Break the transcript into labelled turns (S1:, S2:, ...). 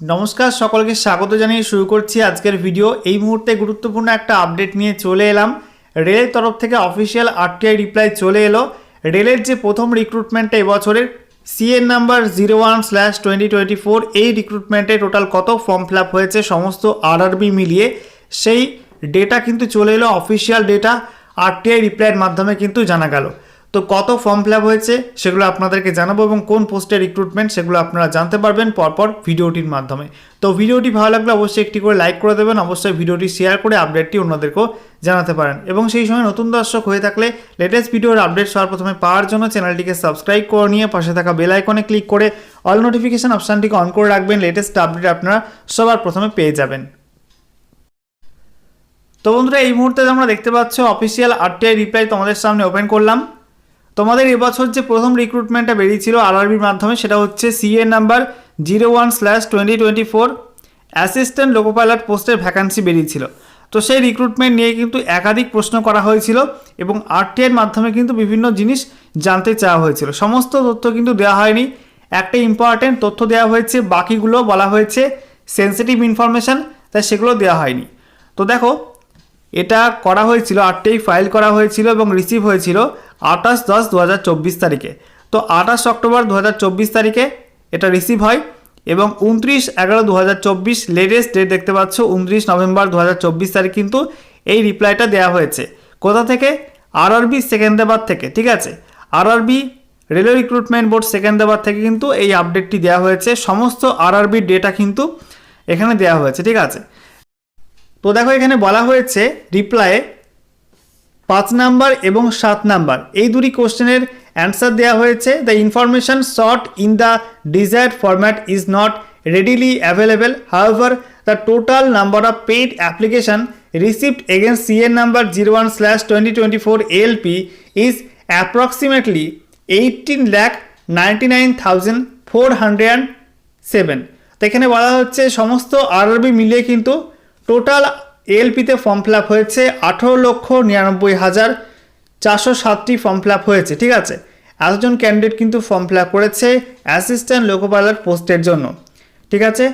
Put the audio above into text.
S1: নমস্কার, সকলকে স্বাগত জানিয়ে শুরু করছি আজকের ভিডিও। এই মুহূর্তে গুরুত্বপূর্ণ একটা আপডেট নিয়ে চলে এলাম। রেলের তরফ থেকে অফিসিয়াল আরটিআই রিপ্লাই চলে এলো। রেলের যে প্রথম রিক্রুটমেন্টটা এবছরের CEN number zero one slash twenty twenty four এই রিক্রুটমেন্টে টোটাল কত ফর্ম ফিল আপ হয়েছে সমস্ত আরআরবি মিলিয়ে, সেই ডেটা কিন্তু চলে এলো অফিসিয়াল ডেটা আরটিআই রিপ্লাইয়ের মাধ্যমে কিন্তু জানা গেল। তো কত ফর্ম ফিল হয়েছে সেগুলো আপনাদেরকে জানাব এবং কোন পোস্টের রিক্রুটমেন্ট সেগুলো আপনারা জানতে পারবেন পরপর ভিডিওটির মাধ্যমে। তো ভিডিওটি ভালো লাগলে অবশ্যই একটি করে লাইক করে দেবেন, অবশ্যই ভিডিওটি শেয়ার করে আপডেটটি অন্যদেরকেও জানাতে পারেন। এবং সেই সময় নতুন দর্শক হয়ে থাকলে লেটেস্ট ভিডিওর আপডেট সবার প্রথমে পাওয়ার জন্য চ্যানেলটিকে সাবস্ক্রাইব করে নিয়ে পাশে থাকা বেল আইকনে ক্লিক করে অল নোটিফিকেশন অপশানটিকে অন করে রাখবেন লেটেস্ট আপডেট আপনারা সবার প্রথমে পেয়ে যাবেন। তো বন্ধুরা, এই মুহূর্তে আমরা দেখতে পাচ্ছ অফিসিয়াল আরটিআই রিপ্লাই তোমাদের সামনে ওপেন করলাম। তোমাদের এবছর যে প্রথম রিক্রুটমেন্টটা বেরিয়েছিল আরআরবির মাধ্যমে, সেটা হচ্ছে CA number zero one slash twenty twenty four assistant loco pilot পোস্টের ভ্যাকান্সি বেরিয়েছিল। তো সেই রিক্রুটমেন্ট নিয়ে কিন্তু একাধিক প্রশ্ন করা হয়েছিল এবং আরটিআইয়ের মাধ্যমে কিন্তু বিভিন্ন জিনিস জানতে চাওয়া হয়েছিল। সমস্ত তথ্য কিন্তু দেওয়া হয়নি। একটা ইম্পর্ট্যান্ট তথ্য দেওয়া হয়েছে, বাকিগুলো বলা হয়েছে সেন্সিটিভ ইনফরমেশান তাই সেগুলো দেওয়া হয়নি। তো দেখো, এটা করা হয়েছিল আটটাই ফাইল করা হয়েছিল এবং রিসিভ হয়েছিল। আঠাশ দশ দু তারিখে। তো আঠাশ অক্টোবর দু হাজার চব্বিশ তারিখে এটা রিসিভ হয় এবং উনত্রিশ এগারো দু লেটেস্ট ডেট দেখতে পাচ্ছ, উনত্রিশ নভেম্বর দু হাজার চব্বিশ তারিখ কিন্তু এই রিপ্লাইটা দেওয়া হয়েছে। কোথা থেকে? আরআরবি সেকেন্দ্রাবাদ থেকে, ঠিক আছে? RRB railway recruitment board Secunderabad থেকে কিন্তু এই আপডেটটি দেওয়া হয়েছে। সমস্ত আরআরবির ডেটা কিন্তু এখানে দেওয়া হয়েছে, ঠিক আছে? তো দেখো এখানে বলা হয়েছে রিপ্লাইয়ে পাঁচ নাম্বার এবং সাত নাম্বার। এই দুটি কোশ্চেনের অ্যান্সার দেওয়া হয়েছে। The information sought in the desired format is not readily available however the total number of paid application received against CEN number zero one slash twenty twenty four LP is approximately eighteen lakh ninety nine thousand four hundred seven তো এখানে বলা হচ্ছে, সমস্ত RRB মিলিয়ে কিন্তু total এলপিতে form fill হয়েছে আঠেরো লক্ষ নিরানব্বই হাজার চারশো সাতটি ফর্ম ফিল হয়েছে, ঠিক আছে? এতজন ক্যান্ডিডেট কিন্তু ফর্ম ফিল করেছে অ্যাসিস্ট্যান্ট লোকপালার পোস্টের জন্য, ঠিক আছে?